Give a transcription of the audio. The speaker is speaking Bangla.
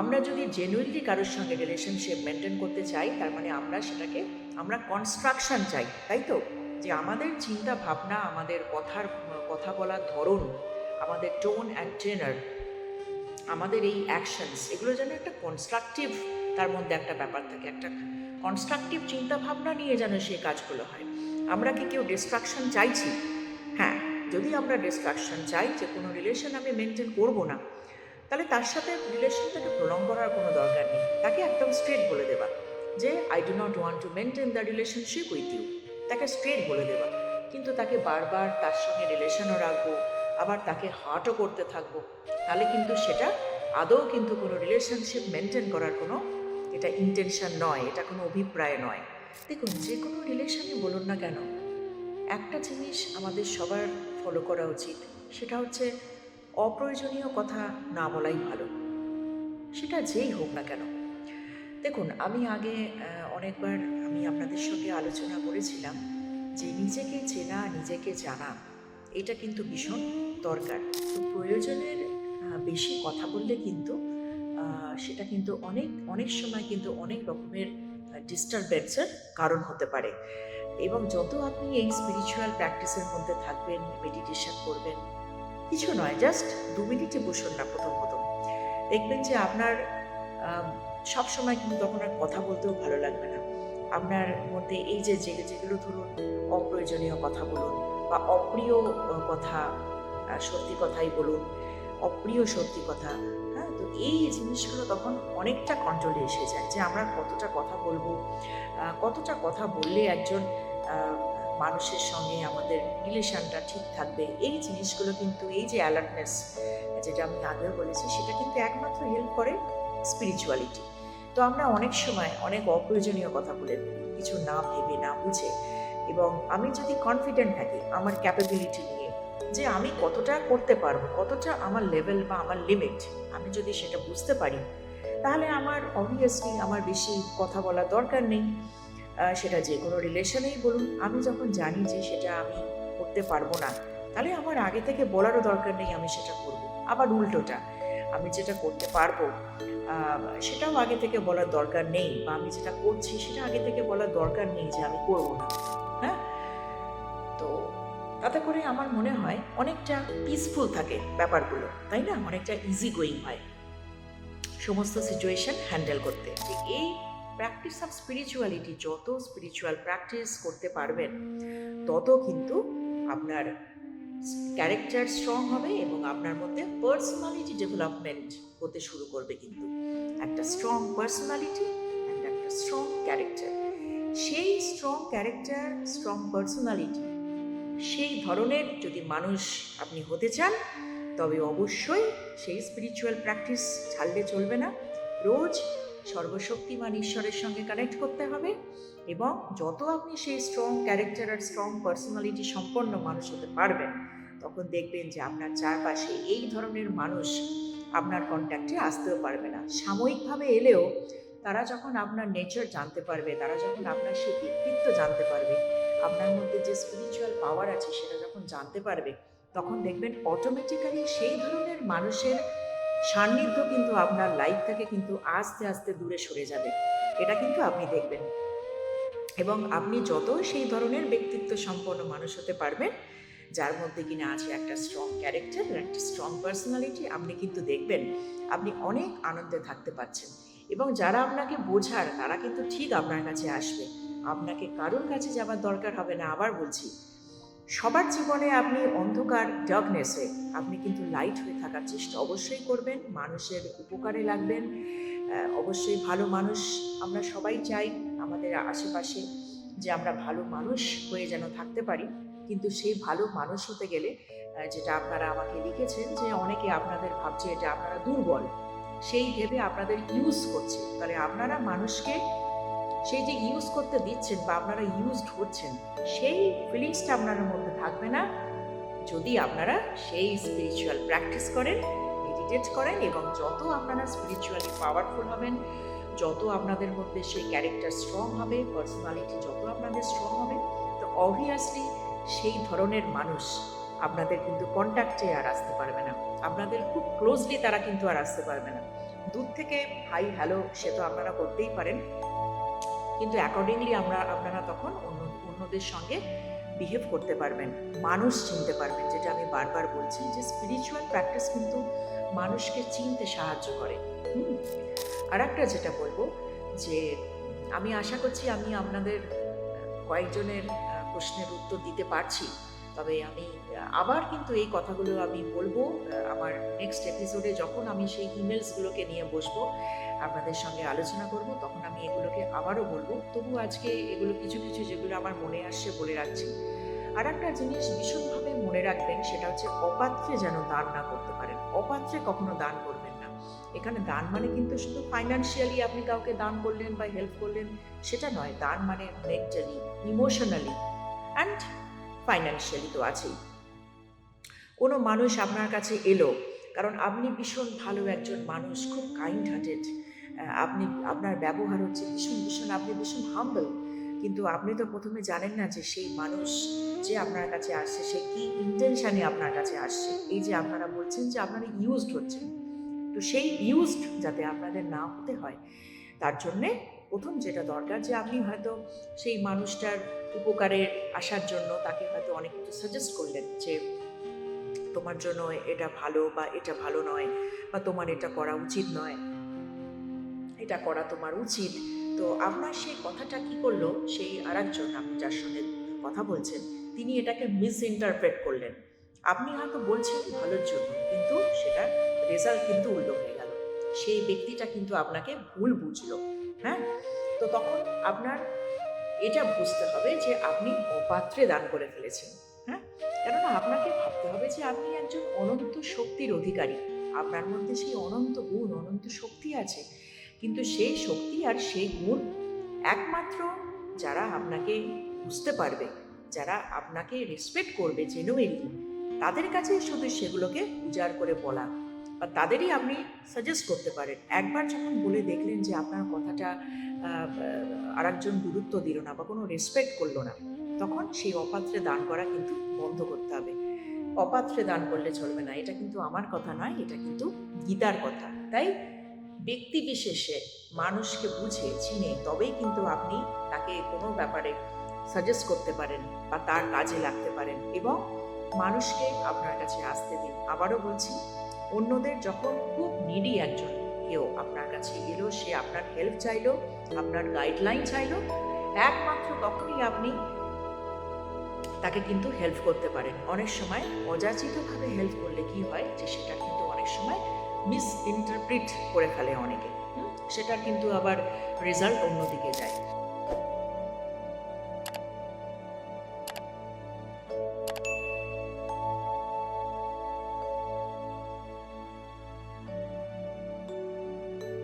আমরা যদি জেনুইনলি কারোর সঙ্গে রিলেশনশিপ মেনটেন করতে চাই, তার মানে আমরা সেটাকে, আমরা কনস্ট্রাকশন চাই, তাই তো? যে আমাদের চিন্তা ভাবনা, আমাদের কথার, কথা বলার ধরন, আমাদের টোন অ্যান্ড ট্রেনার আমাদের এই অ্যাকশনস এগুলো যেন একটা কনস্ট্রাকটিভ তার মধ্যে একটা ব্যাপার থাকে, একটা কনস্ট্রাকটিভ চিন্তা ভাবনা নিয়ে যেন সেই কাজগুলো হয়। আমরা কি কেউ ডিস্ট্রাকশন চাইছি? হ্যাঁ যদি আমরা ডিস্ট্রাকশন চাই, যে কোনো রিলেশন আমি মেনটেন করব না তাহলে তার সাথে রিলেশনটাকে প্রলং করার কোনো দরকার নেই। তাকে একদম স্ট্রেট বলে দেওয়া যে I do not want to maintain the relationship with you তাকে স্ট্রেট বলে দেওয়া কিন্তু তাকে বারবার তার সঙ্গে রিলেশনও রাখব, আবার তাকে হার্টও করতে থাকব। তাহলে কিন্তু সেটা আদৌ কিন্তু কোনো রিলেশনশিপ মেনটেন করার কোনো এটা ইন্টেনশন নয়, এটা কোনো অভিপ্রায় নয়। দেখুন, যে কোনো রিলেশনই বলুন না কেন, একটা জিনিস আমাদের সবার ফলো করা উচিত, সেটা হচ্ছে অপ্রয়োজনীয় কথা না বলাই ভালো। সেটা যেই হোক না কেন। দেখুন, আমি আগে অনেকবার আমি আপনাদের সঙ্গে আলোচনা করেছিলাম যে নিজেকে চেনা, নিজেকে জানা, এটা কিন্তু ভীষণ দরকার। প্রয়োজনের বেশি কথা বললে কিন্তু সেটা কিন্তু অনেক অনেক সময় কিন্তু অনেক রকমের ডিস্টারবেন্সের কারণ হতে পারে। এবং যত আপনি এই স্পিরিচুয়াল প্র্যাকটিসের মধ্যে থাকবেন মেডিটেশন করবেন কিছু নয় জাস্ট দু মিনিটে বসুন না প্রথম প্রথম দেখবেন যে আপনার সব সময় কিন্তু তখন আর কথা বলতেও ভালো লাগবে না। আপনার মধ্যে এই যে যেগুলো ধরুন অপ্রয়োজনীয় কথা বলুন বা অপ্রিয় কথা সত্যি কথাই বলুন, অপ্রিয় সত্যি কথা হ্যাঁ তো এই জিনিসগুলো তখন অনেকটা কন্ট্রোলে এসে যায় যে আমরা কতটা কথা বলব কতটা কথা বললে একজন মানুষের সঙ্গে আমাদের রিলেশনটা ঠিক থাকবে। এই জিনিসগুলো কিন্তু, এই যে অ্যালার্টনেস যেটা আমি আগেও বলেছি, সেটা কিন্তু একমাত্র হেল্প করে স্পিরিচুয়ালিটি তো আমরা অনেক সময় অনেক অপ্রয়োজনীয় কথা বলে কিছু না ভেবে, না বুঝে। এবং আমি যদি কনফিডেন্ট থাকি আমার ক্যাপাবিলিটি নিয়ে যে আমি কতটা করতে পারব, কতটা আমার লেভেল বা আমার লিমিট আমি যদি সেটা বুঝতে পারি, তাহলে আমার অবভিয়াসলি আমার বেশি কথা বলার দরকার নেই। সেটা যে কোনো রিলেশনেই বলুন, আমি যখন জানি যে সেটা আমি করতে পারব না, তাহলে আমার আগে থেকে বলারও দরকার নেই আমি সেটা করব। আবার উল্টোটা, আমি যেটা করতে পারব সেটাও আগে থেকে বলার দরকার নেই, বা আমি যেটা করছি সেটা আগে থেকে বলার দরকার নেই যে আমি করব না হ্যাঁ? তো তাতে করে আমার মনে হয় অনেকটা পিসফুল থাকে ব্যাপারগুলো, তাই না? অনেকটা ইজি গোয়িং হয়। সমস্ত সিচুয়েশন হ্যান্ডেল করতে। এই প্র্যাকটিস অফ স্পিরিচুয়ালিটি যত স্পিরিচুয়াল প্র্যাকটিস করতে পারবেন, তত কিন্তু আপনার ক্যারেক্টার স্ট্রং হবে এবং আপনার মধ্যে পার্সোনালিটি ডেভেলপমেন্ট হতে শুরু করবে কিন্তু। একটা স্ট্রং পার্সোনালিটি একটা স্ট্রং ক্যারেক্টার সেই স্ট্রং ক্যারেক্টার স্ট্রং পার্সোনালিটি সেই ধরনের যদি মানুষ আপনি হতে চান, তবে অবশ্যই সেই স্পিরিচুয়াল প্র্যাকটিস ছাড়লে চলবে না। রোজ সর্বশক্তিমান ঈশ্বরের সঙ্গে কানেক্ট করতে হবে এবং যত আপনি সেই স্ট্রং ক্যারেক্টার আর স্ট্রং পার্সোনালিটি সম্পন্ন মানুষ হতে পারবেন, তখন দেখবেন যে আপনার চারপাশে এই ধরনের মানুষ আপনার কন্ট্যাক্টে আসতেও পারবে না। সাময়িকভাবে এলেও তারা যখন আপনার নেচার জানতে পারবে, তারা যখন আপনার সেই ব্যক্তিত্ব জানতে পারবে, আপনার মধ্যে যে স্পিরিচুয়াল পাওয়ার আছে সেটা যখন জানতে পারবে, তখন দেখবেন অটোমেটিক্যালি সেই ধরনের মানুষের সান্নিধ্য কিন্তু আপনার লাইফ থেকে কিন্তু আস্তে আস্তে দূরে সরে যাবে। এটা কিন্তু আপনি দেখবেন। এবং আপনি যত সেই ধরনের ব্যক্তিত্ব সম্পন্ন মানুষ হতে পারবেন, যার মধ্যে কিনা আছে একটা স্ট্রং ক্যারেক্টার একটা স্ট্রং পার্সোনালিটি আপনি কিন্তু দেখবেন আপনি অনেক আনন্দে থাকতে পারছেন। এবং যারা আপনাকে বোঝার, তারা কিন্তু ঠিক আপনার কাছে আসবে। আপনাকে কারোর কাছে যাবার দরকার হবে না, আবার বলছি সবার জীবনে আপনি অন্ধকার ডার্কনেসে আপনি কিন্তু লাইট হয়ে থাকার চেষ্টা অবশ্যই করবেন, মানুষের উপকারে লাগবেন। অবশ্যই ভালো মানুষ আমরা সবাই চাই, আমাদের আশেপাশে যে আমরা ভালো মানুষ হয়ে যেন থাকতে পারি। কিন্তু সেই ভালো মানুষ হতে গেলে যেটা আপনারা আমাকে লিখেছেন যে অনেকে আপনাদের ভাবছে এটা আপনারা দুর্বল। সেই ভেবে আপনাদের ইউজ করছে। তাহলে আপনারা মানুষকে সেই যে ইউজ করতে দিচ্ছেন বা আপনারা ইউজড হচ্ছেন সেই ফিলিংসটা আপনার মধ্যে থাকবে না। যদি আপনারা সেই স্পিরিচুয়াল প্র্যাকটিস করেন মেডিটেট করেন এবং যত আপনারা স্পিরিচুয়ালি পাওয়ারফুল হবেন, যত আপনাদের মধ্যে সেই ক্যারেক্টার স্ট্রং হবে পার্সোনালিটি যত আপনাদের স্ট্রং হবে, তো অবভিয়াসলি সেই ধরনের মানুষ আপনাদের কিন্তু কন্ট্যাক্টে আর আসতে পারবে না। আপনাদের খুব ক্লোজলি তারা কিন্তু আর আসতে পারবে না। দূর থেকে হাই হ্যালো সে তো আপনারা করতেই পারেন। কিন্তু অ্যাকর্ডিংলি আমরা, আপনারা তখন অন্য, অন্যদের সঙ্গে বিহেভ করতে পারবেন, মানুষ চিনতে পারবেন, যেটা আমি বারবার বলছি যে স্পিরিচুয়াল প্র্যাকটিস কিন্তু মানুষকে চিনতে সাহায্য করে। আর একটা যেটা বলব যে আমি আশা করছি আমি আপনাদের কয়েকজনের প্রশ্নের উত্তর দিতে পারছি। তবে আমি, আবার কিন্তু এই কথাগুলো আমি বলব, আমার নেক্সট এপিসোডে যখন আমি সেই ইমেলসগুলোকে নিয়ে বসবো, আপনাদের সঙ্গে আলোচনা করব, তখন আমি এগুলোকে আবারও বলব। তবু আজকে এগুলো কিছু কিছু যেগুলো আমার মনে আসছে বলে রাখছি। আর একটা জিনিস ভীষণভাবে মনে রাখবেন, সেটা হচ্ছে অপাত্রে যেন দান না করতে পারেন। অপাত্রে কখনো দান করবেন না। এখানে দান মানে কিন্তু শুধু ফাইন্যান্সিয়ালি আপনি কাউকে দান করলেন বা হেল্প করলেন, সেটা নয়। দান মানে মেন্টালি ইমোশনালি অ্যান্ড ফাইন্যান্সিয়ালি তো আছেই। কোনো মানুষ আপনার কাছে এলো, কারণ আপনি ভীষণ ভালো একজন মানুষ, খুব কাইন্ড হার্টেড আপনি, আপনার ব্যবহার হচ্ছে ভীষণ ভীষণ, আপনি ভীষণ হাম্বল কিন্তু আপনি তো প্রথমে জানেন না যে সেই মানুষ যে আপনার কাছে আসছে, সে কি ইন্টেনশনে আপনার কাছে আসছে। এই যে আপনারা বলছেন যে আপনারা ইউজড হচ্ছেন। তো সেই ইউজড যাতে আপনাদের না হতে হয়, তার জন্যে প্রথম যেটা দরকার যে আপনি হয়তো সেই মানুষটার উপকারে আসার জন্য তাকে হয়তো অনেক কিছু সাজেস্ট করলেন যে তোমার জন্য এটা ভালো বা এটা ভালো নয় বা তোমার এটা করা উচিত নয়। এটা করা তোমার উচিত। তো আপনার সেই কথাটা কি করল? সেই আরেকজন আপনি যার সঙ্গে কথা বলছেন, তিনি এটাকে মিস ইন্টারপ্রেট করলেন। আপনি হয়তো বলছেন ভালোর জন্য, কিন্তু সেটার রেজাল্ট কিন্তু উল্টো হয়ে গেল। সেই ব্যক্তিটা কিন্তু আপনাকে ভুল বুঝলো। হ্যাঁ? তো তখন আপনার এটা বুঝতে হবে যে আপনি অপাত্রে দান করে ফেলেছেন হ্যাঁ? কেননা আপনাকে ভাবতে হবে যে আপনি একজন অনন্ত শক্তির অধিকারী। আপনার মধ্যে সেই অনন্ত গুণ, অনন্ত শক্তি আছে। কিন্তু সেই শক্তি আর সেই গুণ একমাত্র যারা আপনাকে বুঝতে পারবে, যারা আপনাকে রেসপেক্ট করবে জেনুইনলি তাদের কাছে শুধু সেগুলোকে উজাড় করে বলা। বা তাদেরই আপনি সাজেস্ট করতে পারেন। একবার যখন বলে দেখলেন যে আপনার কথাটা আর একজন গুরুত্ব দিল না বা কোনো রেসপেক্ট করল না, তখন সেই অপাত্রে দান করা কিন্তু বন্ধ করতে হবে। অপাত্রে দান করলে চলবে না। এটা কিন্তু আমার কথা নয়, এটা কিন্তু গীতার কথা। তাই ব্যক্তি বিশেষে মানুষকে বুঝে চিনে, তবেই কিন্তু আপনি তাকে কোনো ব্যাপারে সাজেস্ট করতে পারেন বা তার কাজে লাগতে পারেন এবং মানুষকে আপনার কাছে আসতে দিন। আবারও বলছি অন্যদের যখন খুব নিডি একজন, কেউ আপনার কাছে এলো, সে আপনার হেল্প চাইলো, আপনার গাইডলাইন চাইলো, একমাত্র তখনই আপনি তাকে কিন্তু হেল্প করতে পারেন। অনেক সময় অযাচিতভাবে হেল্প করলে কি হয় যে সেটা কিন্তু অনেক সময় মিস ইন্টারপ্রিট করে ফেলে অনেকে। সেটা কিন্তু আবার রেজাল্ট অন্যদিকে যায়।